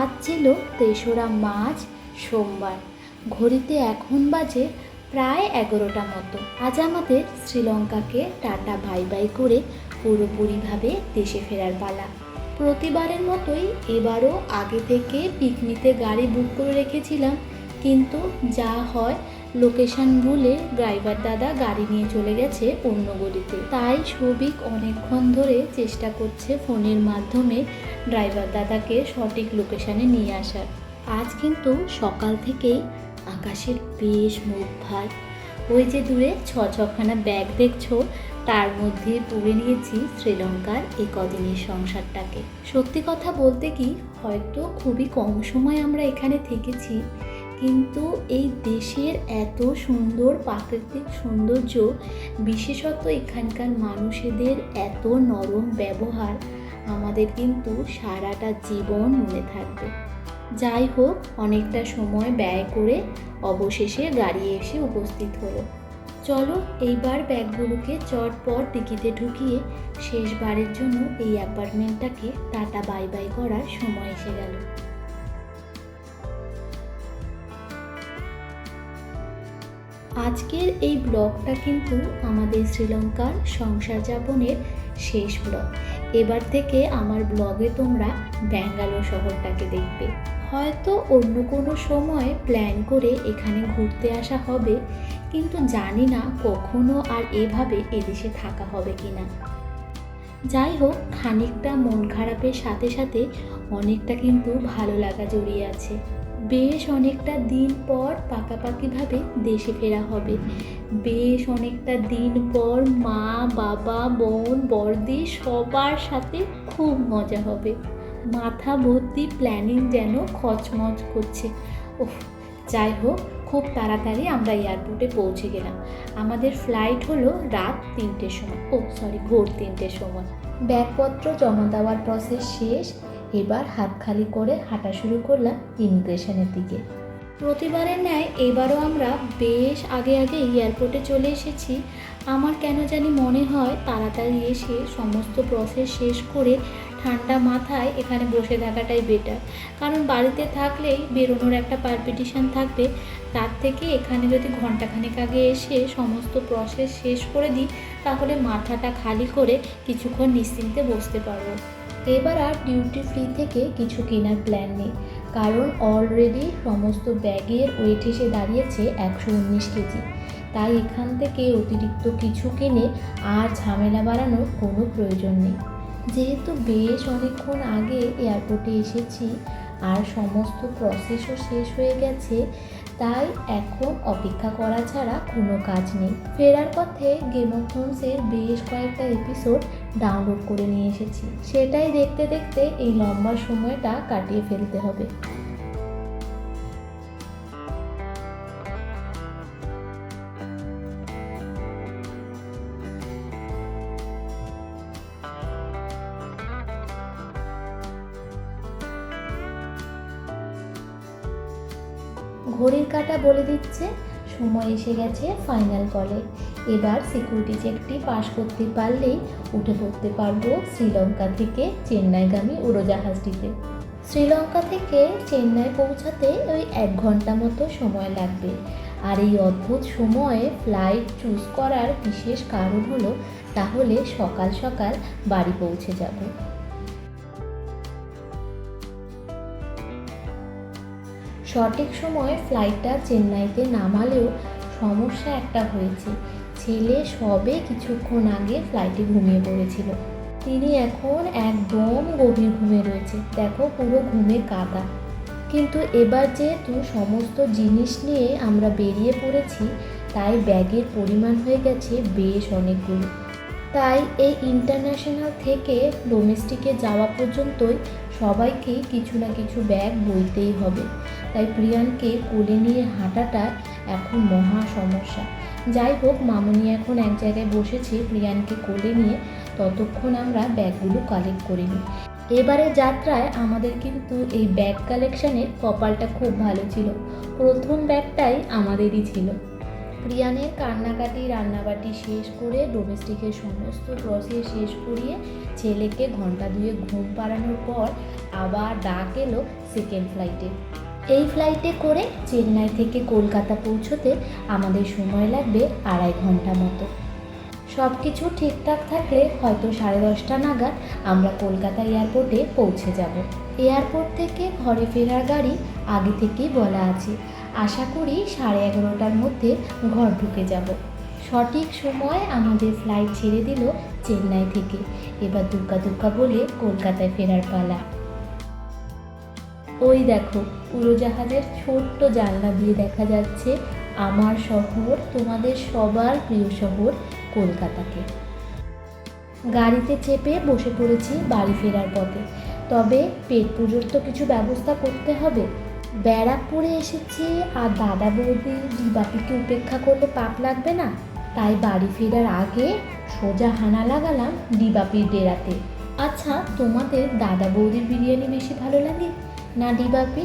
আজ ছিল তেসরা মার্চ, সোমবার। ঘড়িতে এখন বাজে প্রায় এগারোটা মতো। আজ আমাদের শ্রীলঙ্কাকে টাটা বাই বাই করে পুরোপুরিভাবে দেশে ফেরার পালা। প্রতিবারের মতোই এবারও আগে থেকে পিকনিতে গাড়ি বুক করে রেখেছিলাম, কিন্তু যা হয় লোকেশন ভুলে ড্রাইভার দাদা গাড়ি নিয়ে চলে গেছে অন্য গলিতে। তাই সবিক অনেকক্ষণ ধরে চেষ্টা করছে ফোনের মাধ্যমে ড্রাইভার দাদাকে সঠিক লোকেশানে নিয়ে আসার। আজ কিন্তু সকাল থেকেই আকাশের বেশ মুখ ভার। ওই যে দূরে ছ ছখানা ব্যাগ দেখছ, তার মধ্যে পুড়ে নিয়েছি শ্রীলঙ্কার এই কদিনের সংসারটাকে। সত্যি কথা বলতে কি, হয়তো খুবই কম সময় আমরা এখানে থেকেছি। কিন্তু এই দেশের এত সুন্দর, প্রাকৃতিক সৌন্দর্য, বিশেষত এখানকার মানুষেদের এত নরম ব্যবহার, আমাদের কিন্তু সারাটা জীবন মনে থাকবে। যাই হোক, অনেকটা সময় ব্যয় করে অবশেষে গাড়ি এসে উপস্থিত হলো। চলো, এইবার ব্যাগগুলোকে চটপট টিকিতে ঢুকিয়ে শেষবারের জন্য এই অ্যাপার্টমেন্টটাকে টাটা বাই বাই করার সময় এসে গেল। আজকের এই ব্লগটা কিন্তু আমাদের শ্রীলঙ্কার সংসার যাপনের শেষ ব্লগ। এবার থেকে আমার ব্লগে তোমরা ব্যাঙ্গালোর শহরটাকে দেখবে। হয়তো অন্য কোনো সময় প্ল্যান করে এখানে ঘুরতে আসা হবে, কিন্তু জানি না কখনো আর এভাবে এদেশে থাকা হবে কি না যাই হোক, খানিকটা মন খারাপের সাথে সাথে অনেকটা কিন্তু ভালো লাগা জড়িয়ে আছে। বেশ অনেকটা দিন পর পাকাপাকিভাবে দেশে ফেরা হবে। বেশ অনেকটা দিন পর মা, বাবা, বোন বর্দি সবার সাথে খুব মজা হবে। মাথা ভর্তি প্ল্যানিং যেন খচমচ করছে। ওহ যাই হোক, খুব তাড়াতাড়ি আমরা এয়ারপোর্টে পৌঁছে গেলাম। আমাদের ফ্লাইট হলো রাত তিনটের সময়। ও সরি, ভোর তিনটের সময়। ব্যাগপত্র জমা দেওয়ার প্রসেস শেষ। এবার হাত খালি করে হাঁটা শুরু করলাম ইমিগ্রেশনের দিকে। প্রতিবারের ন্যায় এবারও আমরা বেশ আগে আগে এয়ারপোর্টে চলে এসেছি। আমার কেন জানি মনে হয় তাড়াতাড়ি এসে সমস্ত প্রসেস শেষ করে ঠান্ডা মাথায় এখানে বসে থাকাটাই বেটার কারণ বাড়িতে থাকলেই বেরোনোর একটা পারপিটিশান থাকবে। তার থেকে এখানে যদি ঘন্টাখানেক আগে এসে সমস্ত প্রসেস শেষ করে দিই, তাহলে মাথাটা খালি করে কিছুক্ষণ নিশ্চিন্তে বসতে পারব। এবার আর ডিউটি ফ্রি থেকে কিছু কেনার প্ল্যান নেই। কারণ অলরেডি সমস্ত ব্যাগের ওয়েট এসে দাঁড়িয়েছে একশো উনিশ কেজি। তাই এখান থেকে অতিরিক্ত কিছু কিনে আর ঝামেলা বাড়ানোর কোনো প্রয়োজন নেই। যেহেতু বেশ অনেকক্ষণ আগে এয়ারপোর্টে এসেছি আর সমস্ত প্রসেসও শেষ হয়ে গেছে, তাই এখন অপেক্ষা করা ছাড়া কোনো কাজ নেই। ফেরার পথে গেম অফ থ্রোনসের বেশ কয়েকটা এপিসোড ডাউনলোড করে নিয়ে এসেছি। সেটাই দেখতে দেখতে এই লম্বা সময়টা কাটিয়ে ফেলতে হবে। ঘড়ির কাঁটা বলে দিচ্ছে, সময় এসে গেছে ফাইনাল কলে এবার সিকিউরিটি চেকটি পাশ করতে পারলেই উঠে পড়তে পারব শ্রীলঙ্কা থেকে চেন্নাইগামী উড়োজাহাজটিতে। শ্রীলঙ্কা থেকে চেন্নাই পৌঁছাতে ওই এক ঘণ্টা মতো সময় লাগবে। আর এই অদ্ভুত সময়ে ফ্লাইট চুজ করার বিশেষ কারণ হলো তাহলে সকাল সকাল বাড়ি পৌঁছে যাব। সঠিক সময়ে ফ্লাইটটা চেন্নাইতে নামালেও সমস্যা একটা হয়েছে। ছেলে সবে কিছুক্ষণ আগে ফ্লাইটে ঘুমিয়ে পড়েছিল। তিনি এখন একদম গভীর ঘুমে রয়েছে। দেখো পুরো ঘুমে কাদা। কিন্তু এবার যেহেতু সমস্ত জিনিস নিয়ে আমরা বেরিয়ে পড়েছি, তাই ব্যাগের পরিমাণ হয়ে গেছে বেশ অনেকগুলো। তাই এই ইন্টারন্যাশনাল থেকে ডোমেস্টিকে যাওয়া পর্যন্তই সবাইকেই কিছু না কিছু ব্যাগ বইতেই হবে। তাই প্রিয়ানকে কোলে নিয়ে হাঁটাটা এখন মহা সমস্যা। যাই হোক, মামনি এখন এক জায়গায় বসেছে প্রিয়ানকে কোলে নিয়ে। ততক্ষণ আমরা ব্যাগগুলো কালেক্ট করে নিই। এবারে যাত্রায় আমাদের কিন্তু এই ব্যাগ কালেকশানের কপালটা খুব ভালো ছিল। প্রথম ব্যাগটাই আমাদেরই ছিল। প্রিয়ানের কান্নাকাটি, রান্নাবাটি শেষ করে ডোমেস্টিকের সমস্ত প্রসেস শেষ করিয়ে ছেলেকে ঘণ্টা দুয়ে ঘুম পাড়ানোর পর আবার ডাক এলো সেকেন্ড ফ্লাইটে এই ফ্লাইটে করে চেন্নাই থেকে কলকাতা পৌঁছতে আমাদের সময় লাগবে আড়াই ঘণ্টা মতো। সব কিছু ঠিকঠাক থাকলে হয়তো সাড়ে দশটা নাগাদ আমরা কলকাতা এয়ারপোর্টে পৌঁছে যাব। এয়ারপোর্ট থেকে ঘরে ফেরার গাড়ি আগে থেকেই বলা আছে। আশা করি সাড়ে এগারোটার মধ্যে ঘর ঢুকে যাব। সঠিক সময় আমাদের ফ্লাইট ছেড়ে দিল চেন্নাই থেকে। এবার দুক্কা দুক্কা বলে কলকাতায় ফেরার পালা। ওই দেখো, উড়োজাহাজের ছোট্ট জানলা দিয়ে দেখা যাচ্ছে আমার শহর, তোমাদের সবার প্রিয় শহর কলকাতাকে। গাড়িতে চেপে বসে পড়েছি বাড়ি ফেরার পথে। তবে পেট পুজোর তো কিছু ব্যবস্থা করতে হবে? ব্যারাকপুরে এসেছি আর দাদা বৌদি দিবাপিকে উপেক্ষা করলে পাপ লাগবে না? তাই বাড়ি ফেরার আগে সোজা হানা লাগালাম ডিবাপির ডেরাতে। আচ্ছা তোমাদের দাদা বৌদির বিরিয়ানি বেশি ভালো লাগে? না ডিবাপি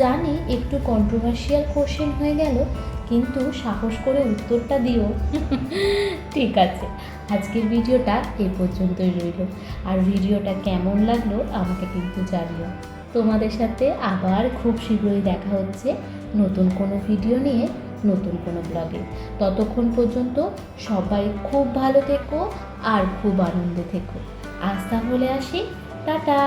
জানি একটু কন্ট্রোভার্সিয়াল কোশ্চেন হয়ে গেল, কিন্তু সাহস করে উত্তরটা দিও। ঠিক আছে, আজকের ভিডিওটা এ পর্যন্তই রইল। আর ভিডিওটা কেমন লাগল আমাকে কিন্তু জানিও। তোমাদের সাথে আবার খুব শীঘ্রই দেখা হচ্ছে নতুন কোনো ভিডিও নিয়ে, নতুন কোনো ব্লগে। ততক্ষণ পর্যন্ত সবাই খুব ভালো থেকো আর খুব আনন্দে থেকো। আজ তাহলে আসি, টাটা!